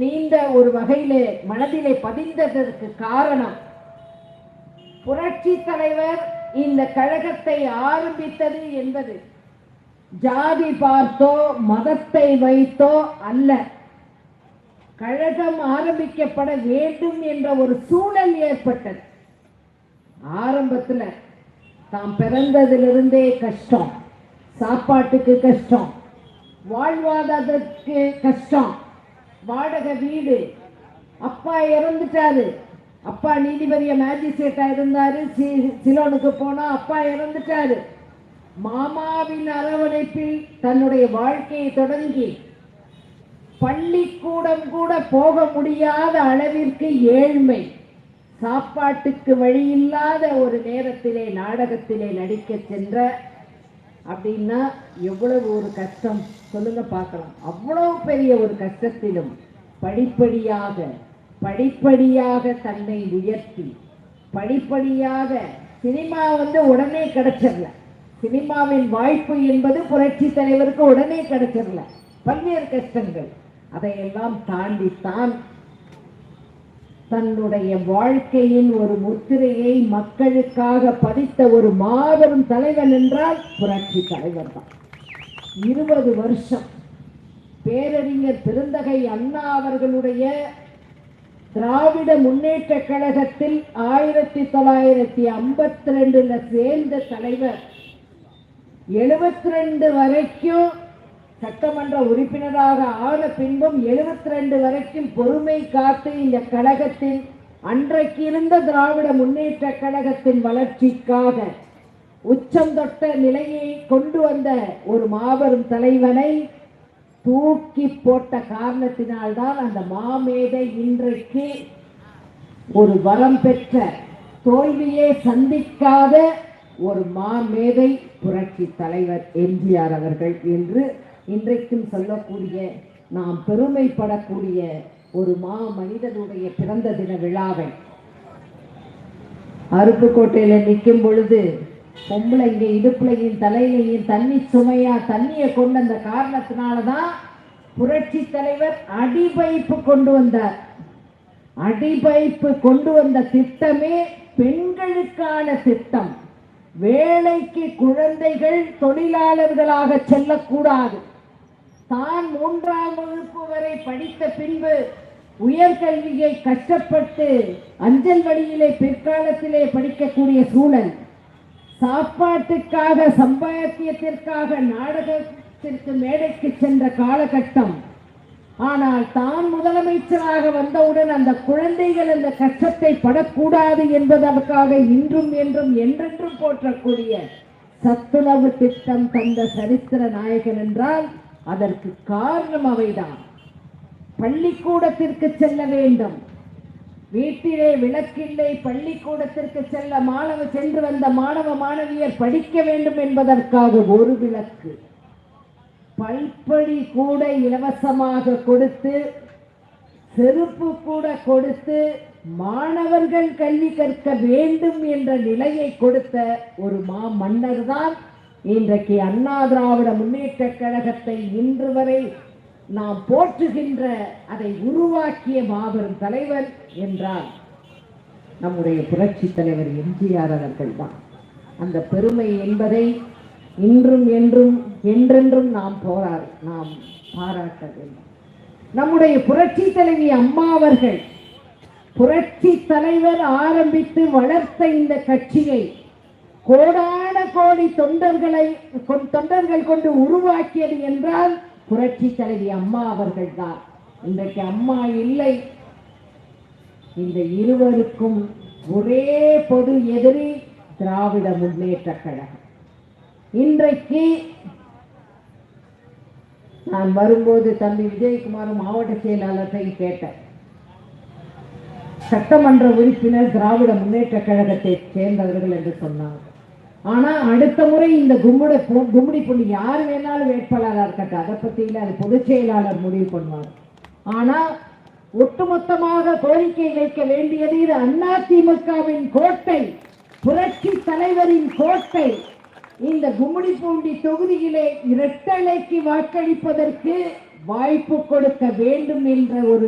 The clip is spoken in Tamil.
நீண்ட ஒரு வகையிலே மனதிலே பதிந்ததற்கு காரணம் புரட்சி தலைவர் இந்த கழகத்தை ஆரம்பித்தது என்பது. ஜாதி பார்த்தோ மதத்தை வைத்தோ அல்ல. கழகம் ஆரம்பிக்கப்பட வேண்டும் என்ற ஒரு சூழல் ஏற்பட்டது. ஆரம்பத்தில் தாம் பிறந்ததிலிருந்தே கஷ்டம் சாப்பாட்டுக்கு கஷ்டம் வாழ்வாதாரத்துக்கு கஷ்டம் வாடகை வீடு. அப்பா இறந்துட்டாரு. அப்பா நீதிபதிய மேஜிஸ்ட்ரேட்டா இருந்தாரு. சி- சிலோனுக்கு போனா அப்பா இறந்துட்டாரு. மாமாவின் அரவணைப்பில் தன்னுடைய வாழ்க்கையை தொடங்கி பள்ளிக்கூடம் கூட போக முடியாத அளவிற்கு ஏழ்மை. சாப்பாட்டுக்கு வழியில்லாத ஒரு நேரத்திலே நாடகத்திலே நடிக்க சென்ற அப்படின்னா எவ்வளவு ஒரு கஷ்டம்? சொல்லுங்க பார்க்கலாம். அவ்வளவு பெரிய ஒரு கஷ்டத்திலும் படிப்படியாக படிப்படியாக தன்னை உயர்த்தி படிப்படியாக சினிமா வந்து உடனே கிடைச்சிடல. சினிமாவின் வாய்ப்பு என்பது புரட்சி தலைவருக்கு உடனே கிடைச்சிடல. பல்வேறு கஷ்டங்கள். அதையெல்லாம் தாண்டித்தான் தன்னுடைய வாழ்க்கையின் ஒரு முத்திரையை மக்களுக்காக பதித்த ஒரு மாபெரும் தலைவன் என்றால் புரட்சி தலைவர் தான். இருபது வருஷம் பேரறிஞர் பெருந்தகை அண்ணா அவர்களுடைய திராவிட முன்னேற்ற கழகத்தில் ஆயிரத்தி தொள்ளாயிரத்தி ஐம்பத்தி ரெண்டுல சேர்ந்த தலைவர். எழுபத்தி ரெண்டு வரைக்கும் சட்டமன்ற உறுப்பினராக ஆன பின்பும் எழுபத்தி ரெண்டு வரைக்கும் பொறுமை காத்து இந்த கழகத்தின் அன்றைக்கு இருந்த திராவிட முன்னேற்ற கழகத்தின் வளர்ச்சிக்காக உச்சந்தொட்ட நிலையை கொண்டு வந்த ஒரு மாபெரும் தலைவனை தூக்கி போட்ட காரணத்தினால்தான் அந்த மாமேதை இன்றைக்கு ஒரு வரம் பெற்ற தோல்வியே சந்திக்காத ஒரு மாமேதை புரட்சி தலைவர் எம்ஜிஆர் அவர்கள் என்று இன்றைக்கும் சொல்லக்கூடிய நாம் பெருமைப்படக்கூடிய ஒரு மா மனிதனுடைய பிறந்த தின விழாவை. அருப்புக்கோட்டையில நிற்கும் பொழுது பொம்பளைங்க இடுப்புலையும் தலையிலையும் தண்ணி சுமையா தண்ணியை கொண்டு வந்த காரணத்தினாலதான் புரட்சி தலைவர் அடிபைப்பு கொண்டு வந்தார். அடிபைப்பு கொண்டு வந்த திட்டமே பெண்களுக்கான திட்டம். வேலைக்கு குழந்தைகள் தொழிலாளர்களாக செல்லக்கூடாது. தான் மூன்றாம் வகுப்பு வரை படித்த பின்பு உயர்கல்வியை கஷ்டப்பட்டு அஞ்சல் வழியிலே பிற்காலத்திலே படிக்கக்கூடிய சூழல். சாப்பாட்டுக்காக சம்பாத்தியத்திற்காக நாடகத்திற்கு மேடைக்கு சென்ற காலகட்டம். ஆனால் தான் முதலமைச்சராக வந்தவுடன் அந்த குழந்தைகள் அந்த கஷ்டத்தை படக்கூடாது என்பதற்காக இன்றும் என்றும் என்றென்றும் போற்றக்கூடிய சத்துணவு திட்டம் தந்த சரித்திர நாயகன் என்றால் அதற்கு காரணம் அவைதான். பள்ளிக்கூடத்திற்கு செல்ல வேண்டும். வீட்டிலே விளக்கில்லை பள்ளிக்கூடத்திற்கு செல்ல மாணவ சென்று வந்த மாணவ மாணவியர் படிக்க வேண்டும் என்பதற்காக ஒரு விளக்கு. பல்படி கூட இலவசமாக கொடுத்து செருப்பு கூட கொடுத்து மாணவர்கள் கல்வி கற்க வேண்டும் என்ற நிலையை கொடுத்த ஒரு மா மன்னர் தான் இன்றைக்கு அண்ணா திராவிட முன்னேற்ற கழகத்தை இன்று வரை நாம் போற்றுகின்ற அதை உருவாக்கிய மாபெரும் தலைவர் என்றால் நம்முடைய புரட்சி தலைவர் எம்ஜிஆர் அவர்கள் தான். அந்த பெருமை என்பதை இன்றும் என்றும் என்றென்றும் நாம் போராட நாம் பாராட்ட வேண்டும். நம்முடைய புரட்சி தலைவி அம்மா அவர்கள் புரட்சி தலைவர் ஆரம்பித்து வளர்த்த இந்த கட்சியை கோடான கோடி தொண்டர்களை கொ- தொண்டர்கள் கொண்டு உருவாக்கியது என்றால் புரட்சி தலைவி அம்மா அவர்கள் தான் இன்றைக்கு அம்மா இல்லை. இந்த இருவருக்கும் ஒரே பொது எதிரி திராவிட முன்னேற்ற கழகம். இன்றைக்கு நான் வரும்போது தம்பி விஜயகுமார் மாவட்ட செயலாளர்கிட்ட கேட்டேன். சட்டமன்ற உறுப்பினர் திராவிட முன்னேற்ற கழகத்தை சேர்ந்தவர்கள் என்று சொன்னார். ஆனா அடுத்த முறை இந்த கும்முட பு- புள்ளி யார் வேணாலும் வேட்பாளராக இருக்கட்டும். அதை பத்தி அது பொதுச் செயலாளர் முடிவு பண்ணுவார். ஆனா ஒட்டுமொத்தமாக கோரிக்கை வைக்க வேண்டியது இது அதிமுகவின் கோட்டை புரட்சி தலைவரின் கோட்டை. இந்த கும்மிடிப்பூண்டி தொகுதியிலே இரட்டலைக்கு வாக்களிப்பதற்கு வாய்ப்பு கொடுக்க வேண்டும் என்ற ஒரு